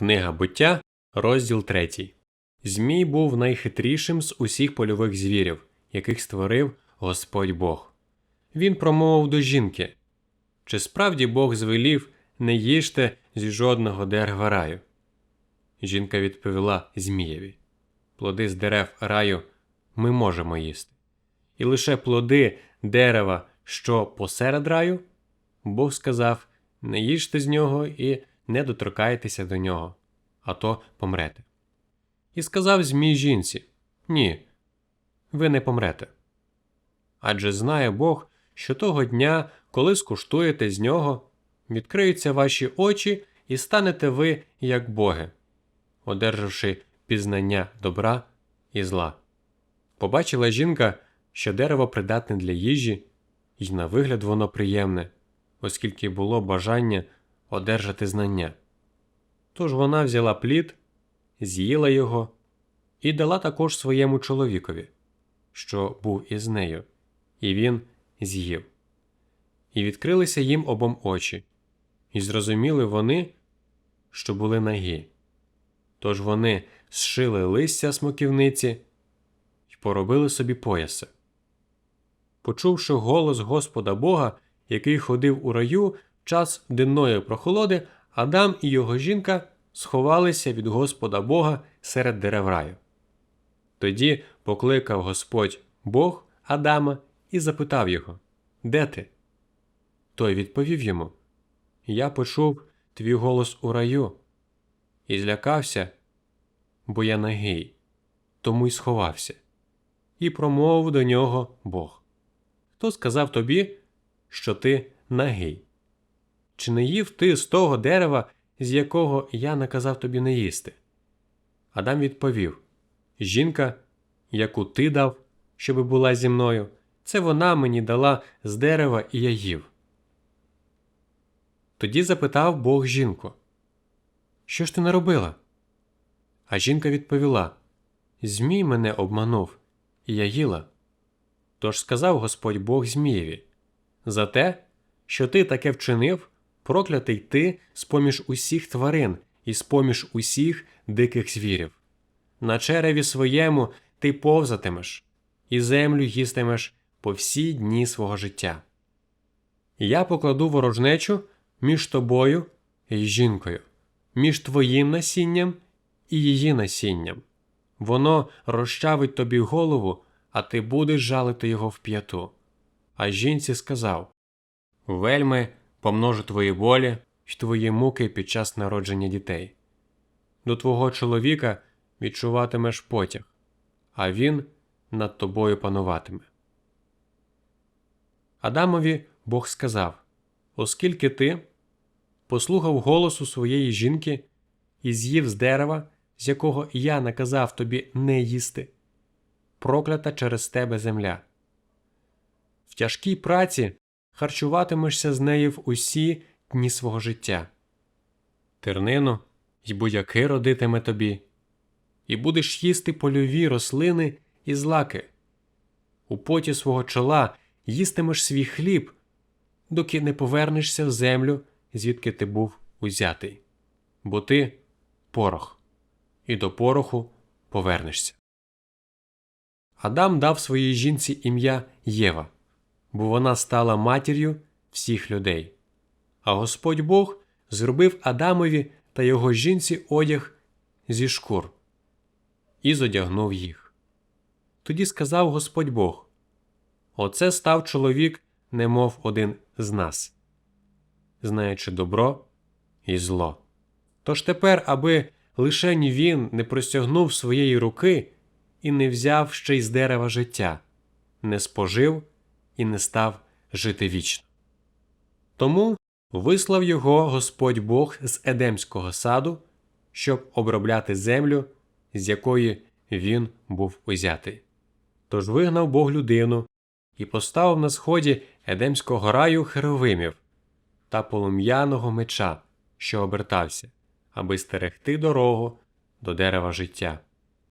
Книга буття, розділ 3. Змій був найхитрішим з усіх польових звірів, яких створив Господь Бог. Він промовив до жінки Чи справді Бог звелів не їжте зі жодного дерева раю? Жінка відповіла Змієві Плоди з дерев раю ми можемо їсти. І лише плоди дерева, що посеред раю, Бог сказав не їжте з нього і не доторкайтеся до нього, а то помрете. І сказав Змій жінці Ні, ви не помрете. Адже знає Бог, що того дня, коли скуштуєте з нього, відкриються ваші очі і станете ви, як боги, одержавши пізнання добра і зла. Побачила жінка, що дерево придатне для їжі, і на вигляд воно приємне, оскільки було бажання одержати знання. Тож вона взяла плід, з'їла його і дала також своєму чоловікові, що був із нею, і він з'їв. І відкрилися їм обом очі, і зрозуміли вони, що були нагі. Тож вони зшили листя смоківниці і поробили собі пояси. Почувши голос Господа Бога, який ходив у раю час денної прохолоди, Адам і його жінка сховалися від Господа Бога серед дерев раю. Тоді покликав Господь Бог Адама і запитав його Де ти? Той відповів йому Я почув твій голос у раю і злякався, бо я нагий, тому й сховався, і промовив до нього Бог. Хто сказав тобі, що ти нагий? Чи не їв ти з того дерева, з якого я наказав тобі не їсти? Адам відповів Жінка, яку ти дав, щоби була зі мною, це вона мені дала з дерева і я їв. Тоді запитав Бог жінку Що ж ти наробила? А жінка відповіла Змій мене обманув, і я їла. Тож сказав Господь Бог Змієві За те, що ти таке вчинив, проклятий ти з поміж усіх тварин і з поміж усіх диких звірів. На череві своєму ти повзатимеш, і землю їстимеш по всі дні свого життя. Я покладу ворожнечу між тобою і жінкою, між твоїм насінням і її насінням. Воно розчавить тобі голову, а ти будеш жалити його в п'яту. А жінці сказав Вельми помножу твої болі й твої муки під час народження дітей. До твого чоловіка відчуватимеш потяг, а він над тобою пануватиме. Адамові Бог сказав Оскільки ти послухав голосу своєї жінки і з'їв з дерева, з якого я наказав тобі не їсти, проклята через тебе земля. В тяжкій праці харчуватимешся з нею в усі дні свого життя. Тернину й будь-яки родитиме тобі, і будеш їсти польові рослини і злаки. У поті свого чола їстимеш свій хліб, доки не повернешся в землю, звідки ти був узятий, бо ти порох, і до пороху повернешся. Адам дав своїй жінці ім'я Єва бо вона стала матір'ю всіх людей. А Господь Бог зробив Адамові та його жінці одяг зі шкур і зодягнув їх. Тоді сказав Господь Бог Оце став чоловік, немов один з нас, знаючи добро і зло. Тож тепер, аби лишень він не простягнув своєї руки і не взяв ще й з дерева життя, не спожив і не став жити вічно. Тому вислав його Господь Бог з Едемського саду, щоб обробляти землю, з якої він був узятий. Тож вигнав Бог людину і поставив на сході Едемського раю херовимів та полум'яного меча, що обертався, аби стерегти дорогу до дерева життя.